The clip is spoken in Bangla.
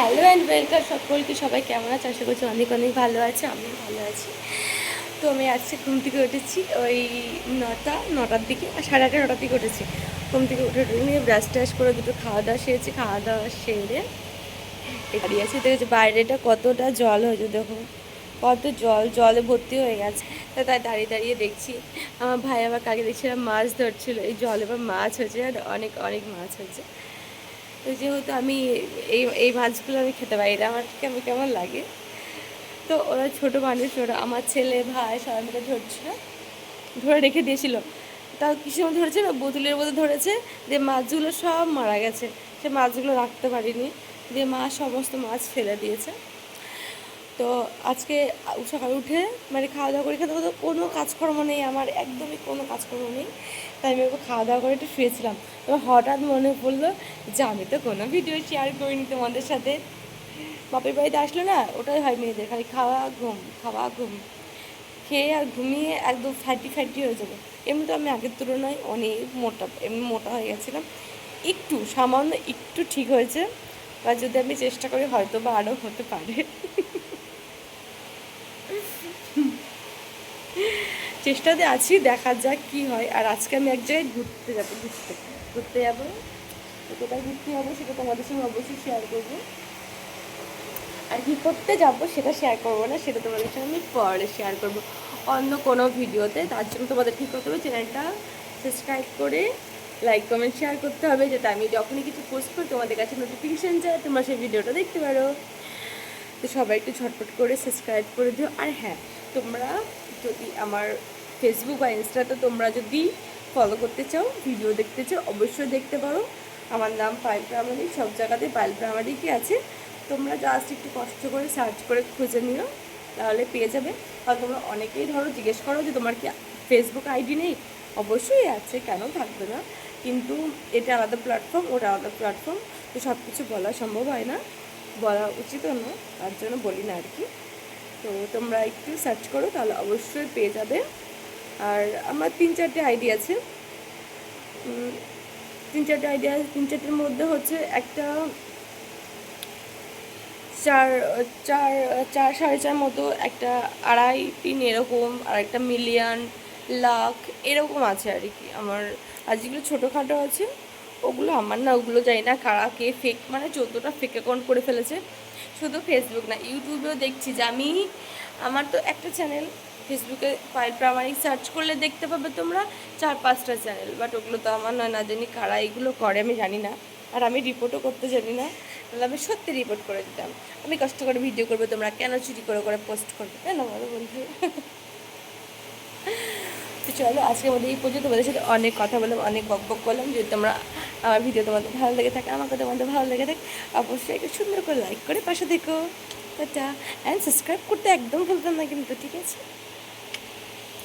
হ্যালো অ্যান্ড ওয়েলকাম সকলকে। সবাই কেমন আছে? আশা করছি অনেক অনেক ভালো আছে, আমিও ভালো আছি। তো আমি আজকে ঘুম থেকে উঠেছি ওই নটা, নটার দিকে সাড়ে আটটা, নটার দিকে উঠেছি। ঘুম থেকে উঠে উঠে নিয়ে ব্রাশ ট্রাশ করে দুটো খাওয়া দাওয়া সেরেছি, খাওয়া দাওয়া সেরে দাঁড়িয়ে আছি। দেখেছি বাইরেটা কতটা জল হয়েছে, দেখো। কত জল, জলে ভর্তি হয়ে গেছে। তা তাই দাঁড়িয়ে দাঁড়িয়ে দেখছি। আমার ভাই আবার কাকে দেখছিলাম মাছ ধরছিল, এই জলে এবার মাছ হয়েছে আর অনেক অনেক মাছ হয়েছে। তো যেহেতু আমি এই এই মাছগুলো আমি খেতে পারি না। আমার আমি কেমন লাগে? তো ওরা ছোটো মানুষ, ওরা আমার ছেলে, ভাই, সবাই মিলে ধরছে। ধরে রেখে দিয়েছিল। তাও কিছু ধরেছে না, বোতলের মধ্যে ধরেছে যে মাছগুলো সব মারা গেছে। সে মাছগুলো রাখতে পারিনি। দিয়ে মা সমস্ত মাছ ফেলে দিয়েছে। তো আজকে সকালে উঠে মানে খাওয়া দাওয়া করে খেতে খেতে কোনো কাজকর্ম নেই, আমার একদমই কোনো কাজকর্ম নেই। তাই আমি ওকে খাওয়া দাওয়া করে একটু শুয়েছিলাম তো হঠাৎ মনে পড়ল যে আমি তো কোনো ভিডিও শেয়ার করিনি তোমাদের সাথে। বাপের বাড়িতে আসলো না ওটাই হয় মেয়েদের, খালি খাওয়া, ঘুম খাওয়া, ঘুম। খেয়ে আর ঘুমিয়ে একদম ফ্যাটি ফ্যাটি হয়ে যাবে। এমনি তো আমি আগের তুলনায় অনেক মোটা, এমনি মোটা হয়ে গেছিলাম। একটু, সামান্য একটু ঠিক হয়েছে। বা যদি আমি চেষ্টা করি হয়তো বা আরও হতে পারে। চেষ্টাতে আছি, দেখা যাক কি হয়। আর আজকে আমি এক জায়গায় ঘুরতে যাব, ঘুরতে। ঘুরতে যাব। কোথায় ঘুরতে যাব সেটা তোমাদের সঙ্গে অবশ্যই শেয়ার করব। আর কী করতে যাব সেটা শেয়ার করব না, সেটা তোমাদের সঙ্গে আমি পরে শেয়ার করব। অন্য কোনো ভিডিওতে, তার জন্য তোমাদের কী করতে হবে চ্যানেলটা সাবস্ক্রাইব করে লাইক কমেন্ট শেয়ার করতে হবে, যাতে আমি যখনই কিছু পোস্ট করি, তোমাদের কাছে নোটিফিকেশান যায়, তোমরা সেই ভিডিওটা দেখতে পারো। তো সবাই একটু ঝটপট করে সাবস্ক্রাইব করে দিও। আর হ্যাঁ তোমরা যদি আমার ফেসবুক বা ইনস্টাতে তোমরা যদি ফলো করতে চাও ভিডিও দেখতে চাও, অবশ্যই দেখতে পারো। আমার নাম পায়েল প্রামাণিক সব জায়গাতে পায়েল প্রামাণিকই আছে। তোমরা জাস্ট একটু কষ্ট করে সার্চ করে খুঁজে নিও, তাহলে পেয়ে যাবে। আর তোমরা অনেকেই ধরো জিজ্ঞেস করো যে তোমার কি ফেসবুক আইডি নেই? অবশ্যই আছে, কেন থাকবে না? কিন্তু এটা আলাদা প্ল্যাটফর্ম ওটা আলাদা প্ল্যাটফর্ম তো সব কিছু বলা সম্ভব হয় না। বলা উচিতও না তার জন্য বলি না আর কি। তো তোমরা একটু সার্চ করো, তাহলে অবশ্যই পেয়ে যাবে। আর আমার তিন চারটে আইডি আছে। তিন চারটে আইডিয়া তিন চারটের মধ্যে হচ্ছে একটা চার চার চার সাড়ে চার মতো একটা আড়াই তিন এরকম, আর একটা মিলিয়ন, লাখ এরকম আছে আর কি। আমার আর যেগুলো ছোটোখাটো আছে, ওগুলো আমার না, ওগুলো জানি না কারা কে ফেক মানে চোদ্দোটা ফেক অ্যাকাউন্ট করে ফেলেছে। শুধু ফেসবুক না ইউটিউবেও দেখছি যে আমি, আমার তো একটা চ্যানেল ফেসবুকে পায়েল প্রামাণিক সার্চ করলে দেখতে পাবে তোমরা চার, পাঁচটা চ্যানেল বাট ওগুলো তো আমার নয় না জানি কারা এগুলো করে, আমি জানি না। আর আমি রিপোর্টও করতে জানি না। তাহলে আমি সত্যি রিপোর্ট করে দিতাম। আমি কষ্ট করে ভিডিও করব তোমরা কেন চুরি করে করে পোস্ট করবে? কেন বলো বন্ধু? তো চলো আজকের মধ্যে এই পর্যন্ত। তোমাদের সাথে অনেক কথা বললাম, অনেক বক বক করলাম। যদি তোমরা আমার ভিডিও তোমাদের ভালো লেগে থাকে আমাকে তোমাদের ভালো লেগে থাকে, অবশ্যই একটু সুন্দর করে লাইক করে পাশে দেখো। টাটা অ্যান্ড সাবস্ক্রাইব করতে একদম ভুলতাম না কিন্তু, ঠিক আছে?